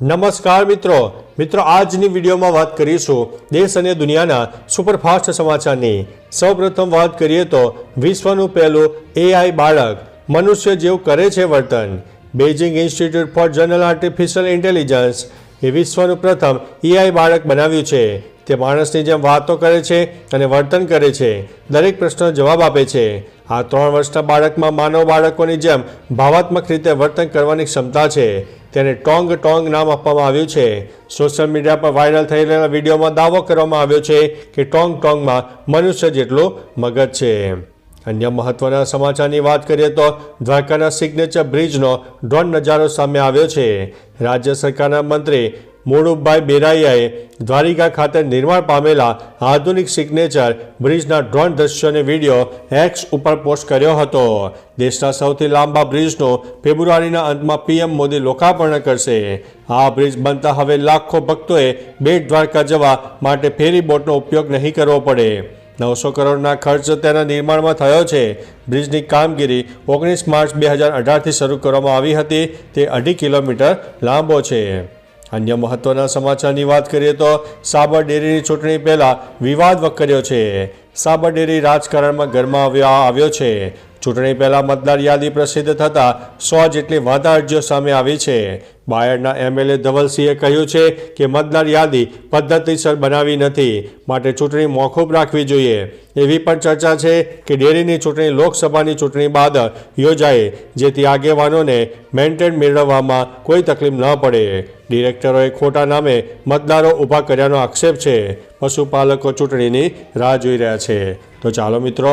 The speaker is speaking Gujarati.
નમસ્કાર મિત્રો. મિત્રો, આજની વિડીયોમાં વાત કરીશું દેશ અને દુનિયાના સુપરફાસ્ટ સમાચારની. સૌપ્રથમ વાત કરીએ તો વિશ્વનું પહેલું એઆઈ બાળક મનુષ્ય જેવું કરે છે વર્તન. Beijing Institute for General Artificial Intelligence એ વિશ્વનું પ્રથમ એઆઈ બાળક બનાવ્યું છે. તે માણસની જેમ વાતો કરે છે અને વર્તન કરે છે. દરેક પ્રશ્નનો જવાબ આપે છે. આ ત્રણ વર્ષના બાળકમાં માનવ બાળકોની જેમ ભાવાત્મક રીતે વર્તન કરવાની ક્ષમતા છે. તેને ટોંગ ટોંગ નામ આપવામાં આવ્યું છે. સોશિયલ મીડિયા પર વાયરલ થઈ રહેલા વિડીયોમાં દાવો કરવામાં આવ્યો છે કે ટોંગ ટોંગમાં મનુષ્ય જેટલું મગજ છે. અન્ય મહત્વના સમાચારની વાત કરીએ તો દ્વારકાના સિગ્નેચર બ્રિજનો ડ્રોન નજારો સામે આવ્યો છે. રાજ્ય સરકારના મંત્રી મોડુભાઈ બેરાઈયાએ દ્વારિકા ખાતે નિર્માણ પામેલા આધુનિક સિગ્નેચર બ્રિજના ડ્રોન દ્રશ્યોને વીડિયો એક્સ ઉપર પોસ્ટ કર્યો હતો. દેશના સૌથી લાંબા બ્રિજનું ફેબ્રુઆરીના અંતમાં પીએમ મોદી લોકાર્પણ કરશે. આ બ્રિજ બનતા હવે લાખો ભક્તોએ બેટ દ્વારકા જવા માટે ફેરી બોટનો ઉપયોગ નહીં કરવો પડે. નવસો કરોડના ખર્ચ તેના નિર્માણમાં થયો છે. બ્રિજની કામગીરી ઓગણીસ માર્ચ બે હજાર અઢારથી શરૂ કરવામાં આવી હતી. તે અઢી કિલોમીટર લાંબો છે. અન્ય મહત્વના સમાચારની વાત કરીએ તો સાબર ડેરીની ચૂંટણી પહેલાં વિવાદ વકર્યો છે. સાબર ડેરી રાજકારણમાં ગરમા આવ્યા આવ્યો છે. ચૂંટણી પહેલાં મતદાર યાદી પ્રસિદ્ધ થતાં સો જેટલી વાંધા અરજીઓ સામે આવી છે. બાયડના એમએલએ ધવલસિંહે કહ્યું છે કે મતદાર યાદી પદ્ધતિસર બનાવી નથી, માટે ચૂંટણી મોકૂફ રાખવી જોઈએ. એવી પણ ચર્ચા છે કે ડેરીની ચૂંટણી લોકસભાની ચૂંટણી બાદ યોજાય, જેથી આગેવાનોને મેન્ટેન મેળવવામાં કોઈ તકલીફ ન પડે. ડિરેક્ટરોએ ખોટા નામે મતદારો ઊભા કર્યાનો આક્ષેપ છે. પશુપાલકો ચૂંટણીની રાહ જોઈ રહ્યા છે. તો ચાલો મિત્રો